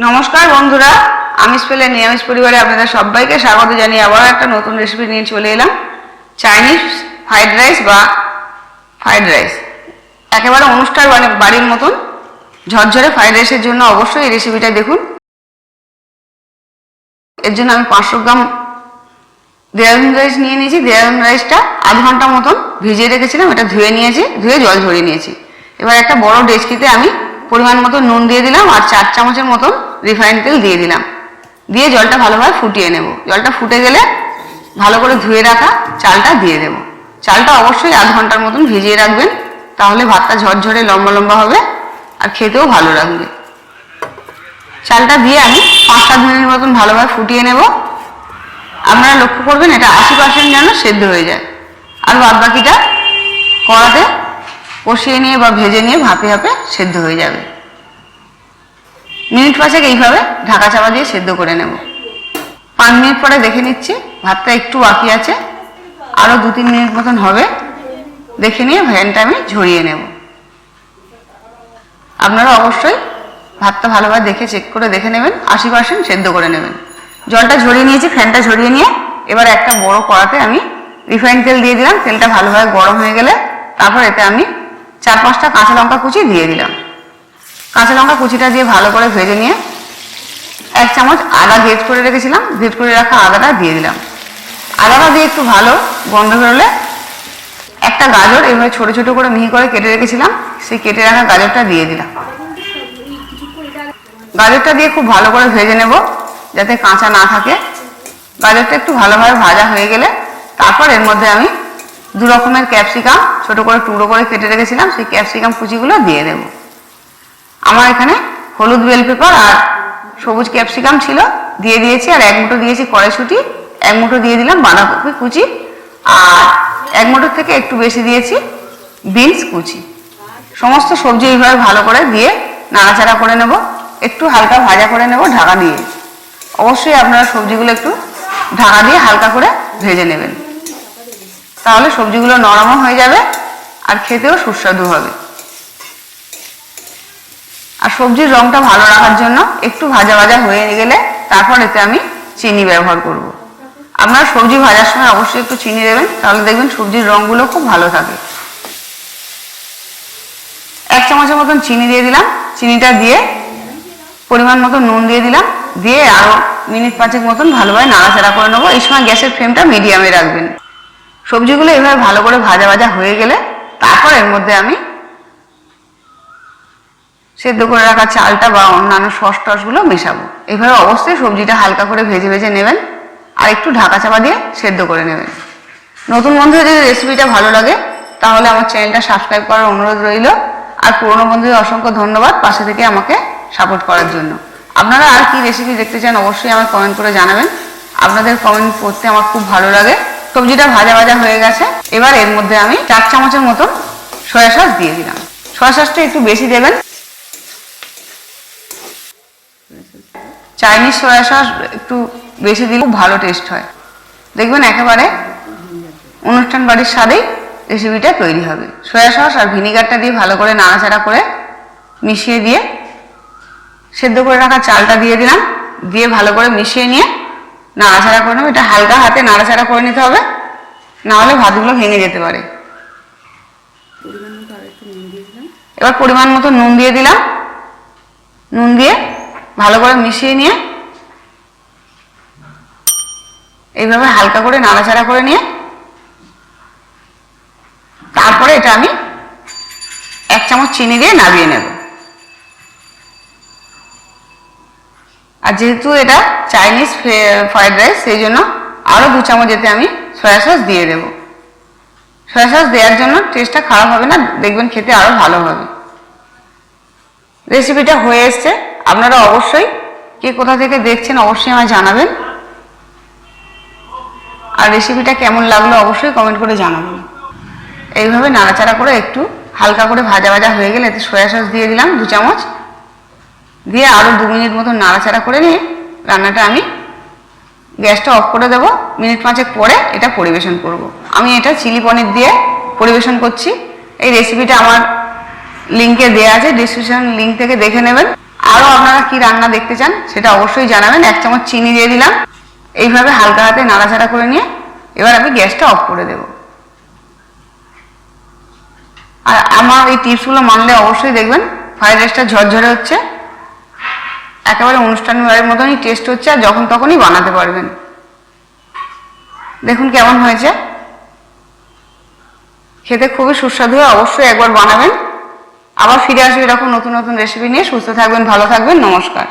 নমস্কার বন্ধুরা আমিষ পেলে নিরামিষ পরিবারে আপনাদের সবাইকে স্বাগত জানিয়ে আবার একটা নতুন রেসিপি নিয়ে চলে এলাম। চাইনিজ ফ্রাইড রাইস বা ফ্রাইড রাইস একেবারে অনুষ্ঠান বাড়ি- বাড়ির মতন। ঝরঝরে ফ্রাইড রাইসের জন্য অবশ্যই এই রেসিপিটা দেখুন। এর জন্য আমি পাঁচশো গ্রাম দেহরাদুন রাইস নিয়ে নিয়েছি। দেহরাদুন রাইসটা আধ ঘণ্টা মতন ভিজিয়ে রেখেছিলাম, এটা ধুয়ে নিয়েছি, ধুয়ে জল ঝরিয়ে নিয়েছি। এবার একটা বড় ডেচকিতে আমি পরিমাণ মতো নুন দিয়ে দিলাম আর চার চামচের মতন রিফাইন তেল দিয়ে দিলাম। দিয়ে জলটা ভালোভাবে ফুটিয়ে নেব। জলটা ফুটে গেলে ভালো করে ধুয়ে রাখা চালটা দিয়ে দেব। চালটা অবশ্যই আধ ঘণ্টার মতন ভিজিয়ে রাখবেন, তাহলে ভাতটা ঝরঝরে লম্বা লম্বা হবে আর খেতেও ভালো লাগবে। চালটা দিয়ে আমি পাঁচ সাত মিনিট মতন ভালোভাবে ফুটিয়ে নেব। আপনারা লক্ষ্য করবেন এটা আশি পার্সেন্ট যেন সেদ্ধ হয়ে যায়। আর বাদ বাকিটা কড়াতে কষিয়ে নিয়ে বা ভেজে নিয়ে ভাপে ভাপে সেদ্ধ হয়ে যাবে। মিনিট পাঁচেক এইভাবে ঢাকা চাপা দিয়ে সেদ্ধ করে নেব। পাঁচ মিনিট পরে দেখে নিচ্ছি, ভাতটা একটু বাকি আছে। আরও দু তিন মিনিট মতন হবে। দেখে নিয়ে ভ্যানটা আমি ঝরিয়ে নেব। আপনারা অবশ্যই ভাতটা ভালোভাবে দেখে চেক করে দেখে নেবেন, আশি পার্সেন্ট সেদ্ধ করে নেবেন। জলটা ঝরিয়ে নিয়েছি, ফ্যানটা ঝরিয়ে নিয়ে এবার একটা বড় কড়াতে আমি রিফাইন তেল দিয়ে দিলাম। তেলটা ভালোভাবে গরম হয়ে গেলে তারপর এতে আমি চার পাঁচটা কাঁচা লঙ্কা কুচি দিয়ে দিলাম। কাঁচা লঙ্কা কুচিটা দিয়ে ভালো করে ভেজে নিয়ে এক চামচ আদা গ্রেট করে রেখেছিলাম। গ্রেট করে রাখা আদাটা দিয়ে দিলাম। আদাটা দিয়ে একটু ভালো গন্ধ বেরোলে একটা গাজর এভাবে ছোট ছোট করে মিহি করে কেটে রেখেছিলাম। সেই কেটে রাখা গাজরটা দিয়ে দিলাম। গাজরটা দিয়ে খুব ভালো করে ভেজে নেব যাতে কাঁচা না থাকে। গাজরটা একটু ভালোভাবে ভাজা হয়ে গেলে তারপর এর মধ্যে আমি দু রকমের ক্যাপসিকাম ছোট করে টুকরো করে কেটে রেখেছিলাম। সেই ক্যাপসিকাম কুচিগুলো দিয়ে দেব। আমার এখানে হলুদ বেল পেপার আর সবুজ ক্যাপসিকাম ছিল, দিয়ে দিয়েছি আর এক মুঠো দিয়েছি কড়াইশুঁটি, এক মুঠো দিয়ে দিলাম বাঁধাকপি কুচি আর এক মুঠোর থেকে একটু বেশি দিয়েছি বিনস কুচি। সমস্ত সবজি এইভাবে ভালো করে দিয়ে নাড়াচাড়া করে নেব, একটু হালকা ভাজা করে নেব ঢাকা দিয়ে। অবশ্যই আপনারা সবজিগুলো একটু ঢাকা দিয়ে হালকা করে ভেজে নেবেন। তাহলে সবজিগুলো নরমও হয়ে যাবে আর খেতেও সুস্বাদু হবে। আর সবজির রংটা ভালো রাখার জন্য একটু ভাজা ভাজা হয়ে গেলে তারপর এতে আমি চিনি ব্যবহার করব। আপনারা সবজি ভাজার সময় অবশ্যই একটু চিনি দেবেন, তাহলে দেখবেন সবজির রংগুলো খুব ভালো থাকে। এক চামচের মতন চিনি দিয়ে দিলাম। চিনিটা দিয়ে পরিমাণ মতো নুন দিয়ে দিলাম। দিয়ে আরও মিনিট পাঁচেক মতন ভালোভাবে নাড়াচাড়া করে নেব। এই সময় গ্যাসের ফ্লেমটা মিডিয়ামে রাখবেন। সবজিগুলো এভাবে ভালো করে ভাজা ভাজা হয়ে গেলে তারপর এর মধ্যে আমি সেদ্ধ করে রাখা চালটা বা অন্যান্য সস টসগুলো মেশাবো। এইভাবে অবশ্যই সবজিটা হালকা করে ভেজে ভেজে নেবেন আর একটু ঢাকা চাপা দিয়ে সেদ্ধ করে নেবেন। নতুন বন্ধুদের যদি রেসিপিটা ভালো লাগে, তাহলে আমার চ্যানেলটা সাবস্ক্রাইব করার অনুরোধ রইল। আর পুরনো বন্ধুদের অসংখ্য ধন্যবাদ পাশে থেকে আমাকে সাপোর্ট করার জন্য। আপনারা আর কি রেসিপি দেখতে চান অবশ্যই আমার কমেন্ট করে জানাবেন। আপনাদের কমেন্ট পড়তে আমার খুব ভালো লাগে। সবজিটা ভাজা ভাজা হয়ে গেছে। এবার এর মধ্যে আমি চার চামচের মতো সয়া সস দিয়ে দিলাম। সয়া সসটা একটু বেশি দেবেন। চাইনিজ সয়া সস একটু বেশি দিলে খুব ভালো টেস্ট হয়। দেখবেন একেবারে অনুষ্ঠান বাড়ির স্বাদেই রেসিপিটা তৈরি হবে। সয়া সস আর ভিনিগারটা দিয়ে ভালো করে নাড়াচাড়া করে মিশিয়ে দিয়ে সেদ্ধ করে রাখা চালটা দিয়ে দিলাম। দিয়ে ভালো করে মিশিয়ে নিয়ে নাড়াচাড়া করে নেব। এটা হালকা হাতে নাড়াচাড়া করে নিতে হবে। না হলে ভাতগুলো ভেঙে যেতে পারে। এবার পরিমাণ মতো নুন দিয়ে দিলাম। নুন দিয়ে ভালো করে মিশিয়ে নিয়ে এইভাবে হালকা করে নাড়াচাড়া করে নিয়ে তারপরে এটা আমি এক চামচ চিনি দিয়ে নামিয়ে নেব। আর যেহেতু এটা চাইনিজ ফ্রাইড রাইস সেই জন্য আরও দু চামচ এতে আমি সয়া সস দিয়ে দেব। সয়া সস দেওয়ার জন্য টেস্টটা খারাপ হবে না, দেখবেন খেতে আরও ভালো হবে। রেসিপিটা হয়ে এসছে। আপনারা অবশ্যই কে কোথা থেকে দেখছেন অবশ্যই আমায় জানাবেন। আর রেসিপিটা কেমন লাগল অবশ্যই কমেন্ট করে জানাবেন। এইভাবে নাড়াচাড়া করে একটু হালকা করে ভাজা ভাজা হয়ে গেলে এতে সয়া সস দিয়ে দিলাম দু চামচ। দিয়ে আরও দু মিনিট মতো নাড়াচাড়া করে নিয়ে রান্নাটা আমি গ্যাসটা অফ করে দেবো। মিনিট পাঁচেক পরে এটা পরিবেশন করব। আমি এটা চিলি পনির দিয়ে পরিবেশন করছি। এই রেসিপিটা আমার লিঙ্কে দেওয়া আছে ডিসক্রিপশন লিঙ্ক থেকে দেখে নেবেন। আরও আপনারা কি রান্না দেখতে চান সেটা অবশ্যই জানাবেন। এক চামচ চিনি দিয়ে দিলাম। এইভাবে হালকা হাতে নাড়াচাড়া করে নিয়ে এবার আমি গ্যাসটা অফ করে দেব। আর আমার এই টিপসগুলো মানলে অবশ্যই দেখবেন, ফ্রাইড রাইসটা ঝরঝরে হচ্ছে। একেবারে অনুষ্ঠান বাড়ির মতনই টেস্ট হচ্ছে আর যখন তখনই বানাতে পারবেন। দেখুন কেমন হয়েছে। খেতে খুবই সুস্বাদু হয়, অবশ্যই একবার বানাবেন। আবার ফিরে আসবে এরকম নতুন নতুন রেসিপি নিয়ে। সুস্থ থাকবেন ভালো থাকবেন। নমস্কার।